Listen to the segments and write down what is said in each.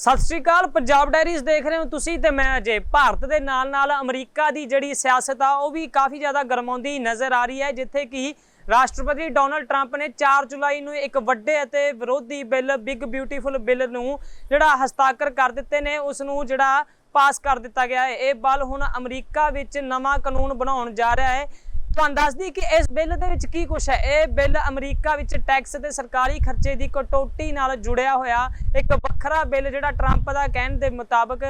ਸਤਿ ਸ਼੍ਰੀ ਅਕਾਲ, ਪੰਜਾਬ ਡਾਇਰੀਜ਼ ਦੇਖ ਰਹੇ ਹੋ ਤੁਸੀਂ ਤੇ ਮੈਂ ਅਜੇ। ਭਾਰਤ ਦੇ ਨਾਲ ਨਾਲ ਅਮਰੀਕਾ ਦੀ ਜਿਹੜੀ ਸਿਆਸਤ ਆ, ਉਹ ਵੀ ਕਾਫੀ ਜ਼ਿਆਦਾ ਗਰਮਾਉਂਦੀ ਨਜ਼ਰ ਆ ਰਹੀ ਹੈ, ਜਿੱਥੇ ਕਿ ਰਾਸ਼ਟਰਪਤੀ ਡੋਨਲਡ ਟਰੰਪ ਨੇ 4 ਜੁਲਾਈ ਨੂੰ ਇੱਕ ਵੱਡੇ ਅਤੇ ਵਿਰੋਧੀ ਬਿੱਲ, ਬਿਗ ਬਿਊਟੀਫੁਲ ਬਿੱਲ ਨੂੰ ਜਿਹੜਾ ਹਸਤਾਖਰ ਕਰ ਦਿੱਤੇ ਨੇ, ਉਸ ਨੂੰ ਜਿਹੜਾ ਪਾਸ ਕਰ ਦਿੱਤਾ ਗਿਆ ਹੈ। ਇਹ ਬਿੱਲ ਹੁਣ ਅਮਰੀਕਾ ਵਿੱਚ ਨਵਾਂ ਕਾਨੂੰਨ ਬਣਾਉਣ ਜਾ ਰਿਹਾ ਹੈ। ਤੁਹਾਨੂੰ ਦੱਸਦੀ ਕਿ ਇਸ ਬਿੱਲ ਦੇ ਵਿੱਚ ਕੀ ਕੁਝ ਹੈ? ਇਹ ਬਿੱਲ ਅਮਰੀਕਾ ਵਿੱਚ ਟੈਕਸ ਤੇ ਸਰਕਾਰੀ ਖਰਚੇ ਦੀ ਕਟੌਤੀ ਨਾਲ ਜੁੜਿਆ ਹੋਇਆ ਇੱਕ ਵੱਖਰਾ ਬਿੱਲ ਜਿਹੜਾ ਟਰੰਪ ਦਾ ਕਹਿਣ ਦੇ ਮੁਤਾਬਕ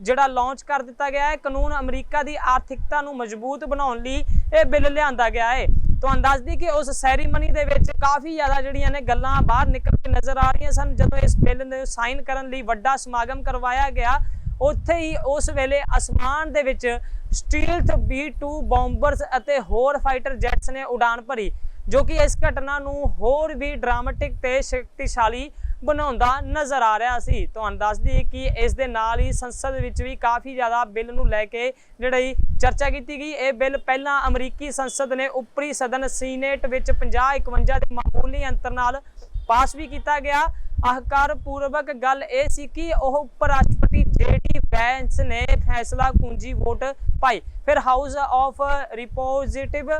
ਜਿਹੜਾ ਲਾਂਚ ਕਰ ਦਿੱਤਾ ਗਿਆ ਹੈ। ਕਾਨੂੰਨ ਅਮਰੀਕਾ ਦੀ ਆਰਥਿਕਤਾ ਨੂੰ ਮਜ਼ਬੂਤ ਬਣਾਉਣ ਲਈ ਇਹ ਬਿੱਲ ਲਿਆਂਦਾ ਗਿਆ ਹੈ। ਤੁਹਾਨੂੰ ਦੱਸਦੀ ਕਿ ਉਸ ਸੈਰੀਮਨੀ ਦੇ ਵਿੱਚ ਕਾਫੀ ਜ਼ਿਆਦਾ ਜਿਹੜੀਆਂ ਨੇ ਗੱਲਾਂ ਬਾਹਰ ਨਿਕਲ ਕੇ ਨਜ਼ਰ ਆ ਰਹੀਆਂ ਸਨ। ਜਦੋਂ ਇਸ ਬਿੱਲ ਨੂੰ ਸਾਈਨ ਕਰਨ ਲਈ ਵੱਡਾ ਸਮਾਗਮ ਕਰਵਾਇਆ ਗਿਆ ਉੱਥੇ ਹੀ ਉਸ ਵੇਲੇ ਅਸਮਾਨ ਦੇ ਵਿੱਚ ਸਟੀਲਥ B2 ਬੰਬਰਸ ਅਤੇ ਹੋਰ ਫਾਈਟਰ ਜੈਟਸ ਨੇ ਉਡਾਨ ਭਰੀ, ਜੋ ਕਿ ਇਸ ਘਟਨਾ ਨੂੰ ਹੋਰ ਵੀ ਡਰਾਮੈਟਿਕ ਤੇ ਸ਼ਕਤੀਸ਼ਾਲੀ ਬਣਾਉਂਦਾ ਨਜ਼ਰ ਆ ਰਿਹਾ ਸੀ। ਤੁਹਾਨੂੰ ਦੱਸ ਦਈਏ ਕਿ ਇਸ ਦੇ ਨਾਲ ਹੀ ਸੰਸਦ ਵਿੱਚ ਵੀ ਕਾਫੀ ਜ਼ਿਆਦਾ ਬਿੱਲ ਨੂੰ ਲੈ ਕੇ ਜਿਹੜੀ ਚਰਚਾ ਕੀਤੀ ਗਈ। ਇਹ ਬਿੱਲ ਪਹਿਲਾਂ ਅਮਰੀਕੀ ਸੰਸਦ ਨੇ ਉੱਪਰੀ ਸਦਨ ਸੀਨੇਟ ਵਿੱਚ 50 51 ਦੇ ਮਾਮੂਲੀ ਅੰਤਰ ਨਾਲ ਪਾਸ ਵੀ ਕੀਤਾ ਗਿਆ। ਅਹਕਾਰ ਪੂਰਵਕ ਗੱਲ ਇਹ ਸੀ ਕਿ ਉਹ ਉਪ ਰਾਸ਼ਟਰਪਤੀ ਜੇਡੀ ਵੈਂਸ ਨੇ ਫੈਸਲਾ ਕੁੰਜੀ ਵੋਟ ਪਾਈ। ਫਿਰ ਹਾਊਸ ਆਫ ਰਿਪੋਜ਼ਿਟਿਵ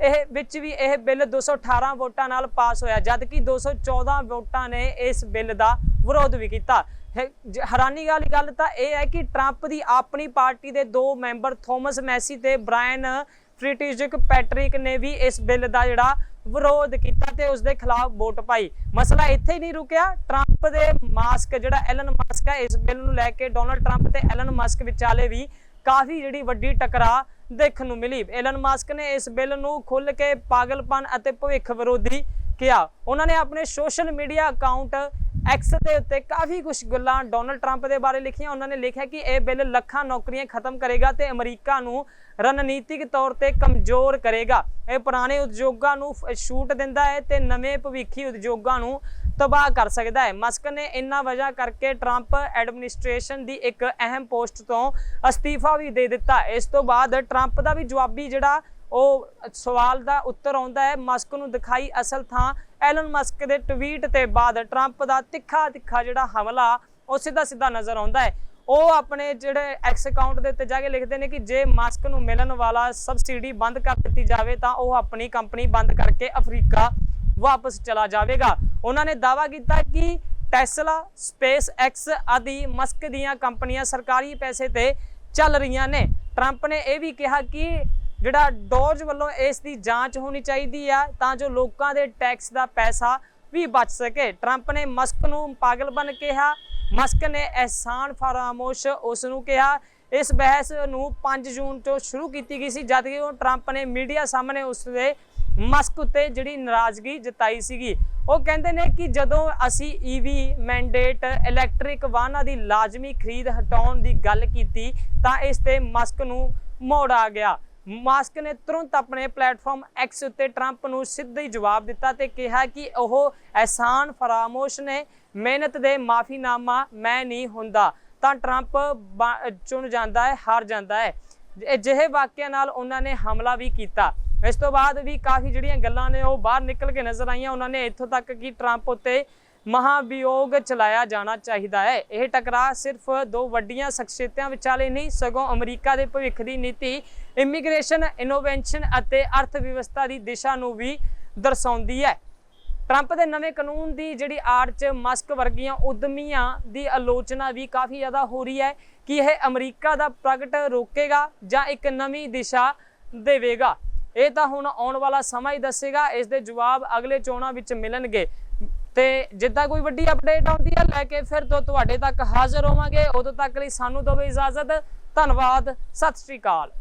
ਇਹ ਵਿੱਚ ਵੀ ਇਹ ਬਿੱਲ 218 ਵੋਟਾਂ ਨਾਲ ਪਾਸ ਹੋਇਆ ਜਦ ਕਿ 214 ਵੋਟਾਂ ਨੇ ਇਸ ਬਿੱਲ ਦਾ ਵਿਰੋਧ ਵੀ ਕੀਤਾ। ਹੈਰਾਨੀ ਵਾਲੀ ਗੱਲ ਤਾਂ ਇਹ ਹੈ ਕਿ ਟਰੰਪ ਦੀ ਆਪਣੀ ਪਾਰਟੀ ਦੇ ਦੋ ਮੈਂਬਰ, ਥੋਮਸ ਮੈਸੀ ਤੇ ਬ੍ਰਾਇਨ ਫ੍ਰੀਟਿਜਕ ਪੈਟਰਿਕ ਨੇ ਵੀ ਇਸ ਬਿੱਲ ਦਾ ਜਿਹੜਾ ਵਿਰੋਧ ਕੀਤਾ ਤੇ ਉਸ ਦੇ ਖਿਲਾਫ ਵੋਟ ਪਾਈ। ਮਸਲਾ ਇੱਥੇ ਹੀ ਨਹੀਂ ਰੁਕਿਆ। ਟਰੰਪ ਦੇ ਮਾਸਕ, ਜਿਹੜਾ ਐਲਨ ਮਸਕ ਹੈ ਇਸ ਬਿੱਲ ਨੂੰ ਲੈ ਕੇ ਡੋਨਲਡ ਟਰੰਪ ਤੇ ਐਲਨ ਮਾਸਕ ਵਿਚਾਲੇ ਵੀ ਕਾਫੀ ਜਿਹੜੀ ਵੱਡੀ ਟਕਰਾਅ ਦੇਖਣ ਨੂੰ ਮਿਲੀ। ਐਲਨ ਮਾਸਕ ਨੇ ਇਸ ਬਿੱਲ ਨੂੰ ਖੁੱਲ ਕੇ ਪਾਗਲਪਨ ਅਤੇ ਭਵਿੱਖ ਵਿਰੋਧੀ ਕਿਹਾ। ਉਹਨਾਂ ਨੇ ਆਪਣੇ ਸੋਸ਼ਲ ਮੀਡੀਆ ਅਕਾਊਂਟ ਐਕਸ ਦੇ ਉੱਤੇ ਕਾਫੀ ਕੁਝ ਗੱਲਾਂ ਡੋਨਲਡ ਟਰੰਪ ਦੇ ਬਾਰੇ ਲਿਖੀਆਂ। ਉਹਨਾਂ ਨੇ ਲਿਖਿਆ ਕਿ ਇਹ ਬਿੱਲ ਲੱਖਾਂ ਨੌਕਰੀਆਂ ਖਤਮ ਕਰੇਗਾ ਤੇ ਅਮਰੀਕਾ ਨੂੰ ਰਣਨੀਤਿਕ ਤੌਰ ਤੇ ਕਮਜ਼ੋਰ ਕਰੇਗਾ। ਇਹ ਪੁਰਾਣੇ ਉਦਯੋਗਾਂ ਨੂੰ ਛੂਟ ਦਿੰਦਾ ਹੈ ਤੇ ਨਵੇਂ ਭਵਿੱਖੀ ਉਦਯੋਗਾਂ ਨੂੰ ਤਬਾਹ ਕਰ ਸਕਦਾ ਹੈ। ਮਸਕ ਨੇ ਇੰਨਾ ਵਜ੍ਹਾ ਕਰਕੇ ਟਰੰਪ ਐਡਮਿਨਿਸਟ੍ਰੇਸ਼ਨ ਦੀ ਇੱਕ ਅਹਿਮ ਪੋਸਟ ਤੋਂ ਅਸਤੀਫਾ ਵੀ ਦੇ ਦਿੱਤਾ। ਇਸ ਤੋਂ ਬਾਅਦ ਟਰੰਪ ਦਾ ਵੀ ਜਵਾਬੀ ਜਿਹੜਾ ਉਹ ਸਵਾਲ ਦਾ ਉੱਤਰ ਆਉਂਦਾ ਹੈ। ਮਸਕ ਨੂੰ ਦਿਖਾਈ ਅਸਲ ਥਾਂ ਐਲਨ ਮਸਕ ਦੇ ਟਵੀਟ ਤੇ ਬਾਅਦ ਟਰੰਪ ਦਾ ਤਿੱਖਾ ਤਿੱਖਾ ਜਿਹੜਾ ਹਮਲਾ ਉਹ ਸਿੱਧਾ ਸਿੱਧਾ ਨਜ਼ਰ ਆਉਂਦਾ ਹੈ। ਉਹ ਆਪਣੇ ਜਿਹੜੇ ਐਕਸ ਅਕਾਊਂਟ ਦੇ ਉੱਤੇ ਜਾ ਕੇ ਲਿਖਦੇ ਨੇ ਕਿ ਜੇ ਮਸਕ ਨੂੰ ਮਿਲਣ ਵਾਲਾ ਸਬਸਿਡੀ ਬੰਦ ਕਰ ਦਿੱਤੀ ਜਾਵੇ ਤਾਂ ਉਹ ਆਪਣੀ ਕੰਪਨੀ ਬੰਦ ਕਰਕੇ ਅਫਰੀਕਾ ਵਾਪਸ ਚਲਾ ਜਾਵੇਗਾ। ਉਹਨਾਂ ਨੇ ਦਾਅਵਾ ਕੀਤਾ ਕਿ ਟੈਸਲਾ, ਸਪੇਸ ਐਕਸ ਆਦਿ ਮਸਕ ਦੀਆਂ ਕੰਪਨੀਆਂ ਸਰਕਾਰੀ ਪੈਸੇ ਤੇ ਚੱਲ ਰਹੀਆਂ ਨੇ। ਟਰੰਪ ਨੇ ਇਹ ਵੀ ਕਿਹਾ ਕਿ ਜਿਹੜਾ ਡੋਜ ਵੱਲੋਂ ਇਸ ਦੀ ਜਾਂਚ ਹੋਣੀ ਚਾਹੀਦੀ ਆ, ਤਾਂ ਜੋ ਲੋਕਾਂ ਦੇ ਟੈਕਸ ਦਾ ਪੈਸਾ ਵੀ ਬਚ ਸਕੇ। ਟਰੰਪ ਨੇ ਮਸਕ ਨੂੰ ਪਾਗਲਪਨ ਕਿਹਾ। ਮਸਕ ਨੇ ਅਹਿਸਾਨ ਫਰਾਮੋਸ਼ ਉਸ ਨੂੰ ਕਿਹਾ। ਇਸ ਬਹਿਸ ਨੂੰ 5 ਜੂਨ ਤੋਂ ਸ਼ੁਰੂ ਕੀਤੀ ਗਈ ਸੀ, ਜਦ ਕਿ ਉਹ ਟਰੰਪ ਨੇ ਮੀਡੀਆ ਸਾਹਮਣੇ ਉਸ ਦੇ ਮਸਕ ਉੱਤੇ ਜਿਹੜੀ ਨਾਰਾਜ਼ਗੀ ਜਤਾਈ ਸੀਗੀ। ਉਹ ਕਹਿੰਦੇ ਨੇ ਕਿ ਜਦੋਂ ਅਸੀਂ ਈਵੀ ਮੈਂਡੇਟ ਇਲੈਕਟ੍ਰਿਕ ਵਾਹਨਾਂ ਦੀ ਲਾਜ਼ਮੀ ਖਰੀਦ ਹਟਾਉਣ ਦੀ ਗੱਲ ਕੀਤੀ, ਤਾਂ ਇਸ ਤੇ ਮਸਕ ਨੂੰ ਮੋੜ ਆ ਗਿਆ। ਮਾਸਕ ਨੇ ਤੁਰੰਤ ਆਪਣੇ ਪਲੇਟਫਾਰਮ ਐਕਸ ਉੱਤੇ ਟਰੰਪ ਨੂੰ ਸਿੱਧਾ ਹੀ ਜਵਾਬ ਦਿੱਤਾ ਤੇ ਕਿਹਾ ਕਿ ਉਹ ਅਹਿਸਾਨ, ਫਰਾਮੋਸ਼ ਨੇ, ਮਿਹਨਤ ਦੇ ਮਾਫੀਨਾਮਾ ਮੈਂ ਨਹੀਂ ਹੁੰਦਾ। ਤਾਂ ਟਰੰਪ ਬਾ- ਚੁਣ ਜਾਂਦਾ ਹੈ, ਹਾਰ ਜਾਂਦਾ ਹੈ। ਅਜਿਹੇ ਵਾਕਿਆ ਨਾਲ ਉਹਨਾਂ ਨੇ ਹਮਲਾ ਵੀ ਕੀਤਾ। ਇਸ ਤੋਂ ਬਾਅਦ ਵੀ ਕਾਫੀ ਜਿਹੜੀਆਂ ਗੱਲਾਂ ਨੇ ਉਹ ਬਾਹਰ ਨਿਕਲ ਕੇ ਨਜ਼ਰ ਆਈਆਂ। ਉਹਨਾਂ ਨੇ ਇੱਥੋਂ ਤੱਕ ਕਿ ਟਰੰਪ ਉੱਤੇ ਮਹਾਭਿਯੋਗ ਚਲਾਇਆ ਜਾਣਾ ਚਾਹੀਦਾ ਹੈ। ਇਹ ਟਕਰਾਅ ਸਿਰਫ ਦੋ ਵੱਡੀਆਂ ਸ਼ਖਸੀਅਤਾਂ ਵਿਚਾਲੇ ਨਹੀਂ, ਸਗੋਂ ਅਮਰੀਕਾ ਦੇ ਭਵਿੱਖ ਦੀ ਨੀਤੀ, ਇਮੀਗ੍ਰੇਸ਼ਨ, ਇਨੋਵੇਸ਼ਨ ਅਤੇ ਅਰਥ ਵਿਵਸਥਾ ਦੀ ਦਿਸ਼ਾ ਨੂੰ ਵੀ ਦਰਸਾਉਂਦੀ ਹੈ। ਟਰੰਪ ਦੇ ਨਵੇਂ ਕਾਨੂੰਨ ਦੀ ਜਿਹੜੀ ਆੜ 'ਚ ਮਸਕ ਵਰਗੀਆਂ ਉਦਮੀਆਂ ਦੀ ਆਲੋਚਨਾ ਵੀ ਕਾਫੀ ਜ਼ਿਆਦਾ ਹੋ ਰਹੀ ਹੈ ਕਿ ਇਹ ਅਮਰੀਕਾ ਦਾ ਪ੍ਰਗਟ ਰੋਕੇਗਾ ਜਾਂ ਇੱਕ ਨਵੀਂ ਦਿਸ਼ਾ ਦੇਵੇਗਾ। ਇਹ ਤਾਂ ਹੁਣ ਆਉਣ ਵਾਲਾ ਸਮਾਂ ਹੀ ਦੱਸੇਗਾ। ਇਸ ਦੇ ਜਵਾਬ ਅਗਲੇ ਚੋਣਾਂ ਵਿੱਚ ਮਿਲਣਗੇ। ਤੇ ਜਿੱਦਾਂ ਕੋਈ ਵੱਡੀ ਅਪਡੇਟ ਆਉਂਦੀ ਹੈ ਲੈ ਕੇ ਫਿਰ ਤੋਂ ਤੁਹਾਡੇ ਤੱਕ ਹਾਜ਼ਰ ਹੋਵਾਂਗੇ। ਉਦੋਂ ਤੱਕ ਲਈ ਸਾਨੂੰ ਦਿਓ ਇਜਾਜ਼ਤ। ਧੰਨਵਾਦ। ਸਤਿ ਸ਼੍ਰੀ ਅਕਾਲ।